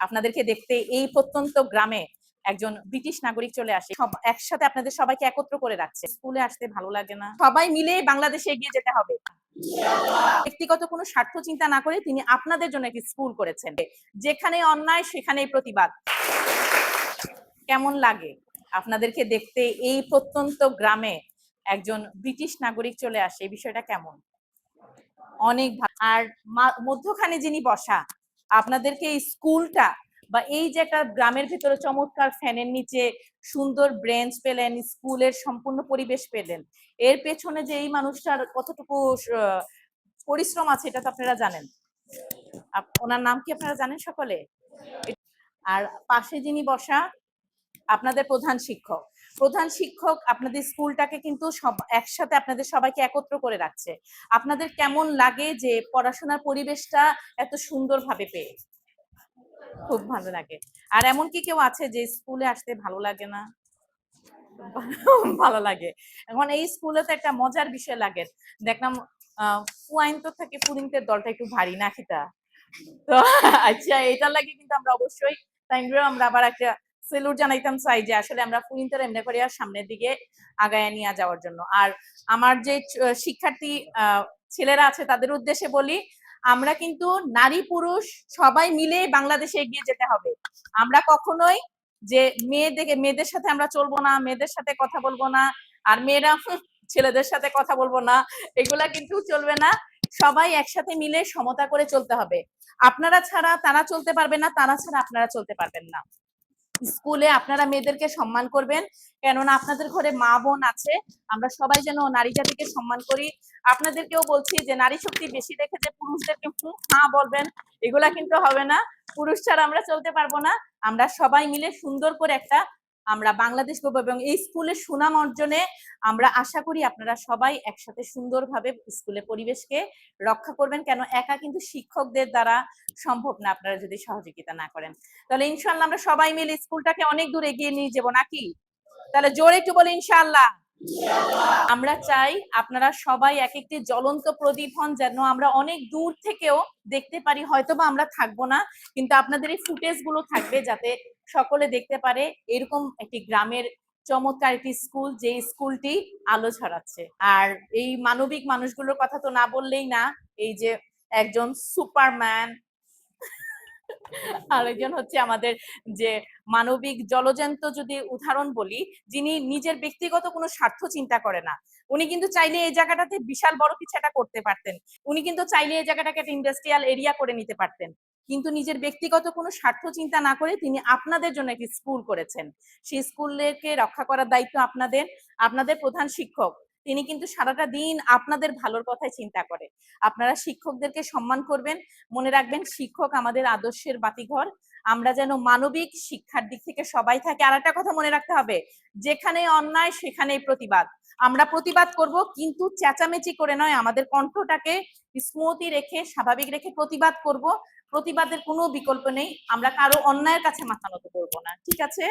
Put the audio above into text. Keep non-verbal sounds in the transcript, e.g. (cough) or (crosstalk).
আপনাদেরকে দেখতে এই প্রত্যন্ত গ্রামে একজন ব্রিটিশ নাগরিক চলে আসে। একসাথে আপনাদের সবাইকে একত্র করে রাখছে। স্কুলে আসতে ভালো লাগে না। সবাই মিলে বাংলাদেশে এগিয়ে যেতে হবে। ব্যক্তিগত কোনো স্বার্থ চিন্তা না করে তিনি আপনাদের জন্য একটি স্কুল করেছেন। যেখানে অন্যায়, সেখানেই প্রতিবাদ। কেমন লাগে? আপনাদেরকে দেখতে এই প্রত্যন্ত গ্রামে একজন ব্রিটিশ নাগরিক চলে আসে। এই বিষয়টা কেমন? অনেক আর মধ্যখানে যিনি বসা আপনাদেরকে এই স্কুলটা বা এই যে একটা গ্রামের ভিতরে চমৎকার ফ্যানের নিচে সুন্দর ব্রেঞ্চ পেলেন, স্কুলের সম্পূর্ণ পরিবেশ পেলেন। এর পেছনে যে এই মানুষটার কতটুকু পরিশ্রম আছে এটা তো আপনারা জানেন। ওনার নাম কি আপনারা জানেন সকলে? আর পাশে যিনি বসা, আপনাদের প্রধান শিক্ষক। প্রধান শিক্ষক আপনাদের স্কুলটাকে কিন্তু সব একসাথে আপনাদের সবাইকে একত্র করে রাখছে। আপনাদের কেমন লাগে যে পড়াশোনার পরিবেশটা এত সুন্দরভাবে পেয়ে? খুব ভালো লাগে। আর এমন কি কেউ আছে যে স্কুলে আসতে ভালো লাগে না? (laughs) ভালো লাগে। এখন এই স্কুলে তো একটা মজার বিষয় লাগে। দেখলাম আহ ফুয়াইন তো থেকে ফুরিংটের দলটা একটু ভারী, না খিতা তো? আচ্ছা এটার লাগে কিন্তু আমরা অবশ্যই, তাই আমরা আবার একটা সেলুট জানাইতাম চাই যে আসলে আমরা ফুরিংটের এমনি করে সামনের দিকে আগায় নিয়ে যাওয়ার জন্য। আর আমার যে শিক্ষার্থী ছেলেরা আছে তাদের উদ্দেশ্যে বলি, আমরা কিন্তু নারী পুরুষ সবাই মিলে বাংলাদেশে এগিয়ে যেতে হবে। আমরা কখনোই যে মেয়েদেরকে মেয়েদের সাথে আমরা চলবো না, মেয়েদের সাথে কথা বলব না, আর মেয়েরা (laughs) ছেলেদের সাথে কথা বলব না, এগুলা কিন্তু চলবে না। সবাই একসাথে মিলে সমতা করে চলতে হবে। আপনারা ছাড়া তারা চলতে পারবে না, তারা ছাড়া আপনারা চলতে পারবেন না। স্কুলে আপনারা মেয়েদেরকে সম্মান করবেন। কেননা আপনাদের ঘরে মা বোন আছে, আমরা সবাই যেন নারী জাতিকে সম্মান করি। আপনাদেরকেও বলছি যে নারী শক্তি বেশি দেখে যে পুরুষদেরকে হুঁ হ্যাঁ বলবেন, এগুলা কিন্তু হবে না। পুরুষ ছাড়া আমরা চলতে পারব না। আমরা সবাই মিলে সুন্দর করে একটা আমরা বাংলাদেশ করব এবং এই স্কুলের সুনাম অর্জনে আমরা আশা করি আপনারা সবাই একসাথে সুন্দরভাবে স্কুলের পরিবেশকে রক্ষা করবেন। কেন একা কিন্তু শিক্ষকদের দ্বারা সম্ভব না আপনারা যদি সহযোগিতা না করেন। তাহলে ইনশাল্লাহ আমরা সবাই মিলে স্কুলটাকে অনেক দূর এগিয়ে নিয়ে যাব নাকি? তাহলে জোরে একটু বলি ইনশাআল্লাহ। আমরা চাই আপনারা সবাই এক একটি জ্বলন্ত প্রদীপ হন যেন আমরা অনেক দূর থেকেও দেখতে পারি হয়তো বা আমরা থাকব না, কিন্তু আপনাদের এই ফুটেজগুলো থাকবে যাতে সকলে দেখতে পারে এরকম একটি গ্রামের চমৎকার একটি স্কুল যে স্কুলটি আলো ছড়াচ্ছে। আর এই মানবিক মানুষগুলোর কথা তো না বললেই না, এই যে একজন সুপারম্যান আরেকজন হচ্ছে আমাদের যে মানবিক জলজন্ত যদি উদাহরণ বলি, যিনি নিজের ব্যক্তিগত কোনো স্বার্থ চিন্তা করে না, উনি কিন্তু চাইলে এই জায়গাটাতে বিশাল বড় কিছু একটা করতে পারতেন। উনি কিন্তু চাইলে এই জায়গাটাকে একটা ইন্ডাস্ট্রিয়াল এরিয়া করে নিতে পারতেন। কিন্তু নিজের ব্যক্তিগত কোনো স্বার্থ চিন্তা না করে তিনি আপনাদের জন্য একটি স্কুল করেছেন। সেই স্কুলকে রক্ষা করার দায়িত্ব আপনাদের। আপনাদের প্রধান শিক্ষক। তিনি কিন্তু সারাটা দিন আপনাদের ভালোর কথাই চিন্তা করে আপনারা শিক্ষকদেরকে সম্মান করবেন, মনে রাখবেন শিক্ষক আমাদের আদর্শের বাতিঘর। আমরা যেন মানবিক শিক্ষার দিক থেকে সবাই থাকি। আর একটা কথা মনে রাখতে হবে, যেখানে অন্যায় সেখানেই প্রতিবাদ। আমরা প্রতিবাদ করব, কিন্তু চেঁচামেচি করে নয়, আমাদের কণ্ঠটাকে স্মৃতি রেখে, স্বাভাবিক রেখে প্রতিবাদ করব। প্রতিবাদের কোনো বিকল্প নেই, আমরা কারও অন্যায়ের কাছে মাথা নত করব না। ঠিক আছে?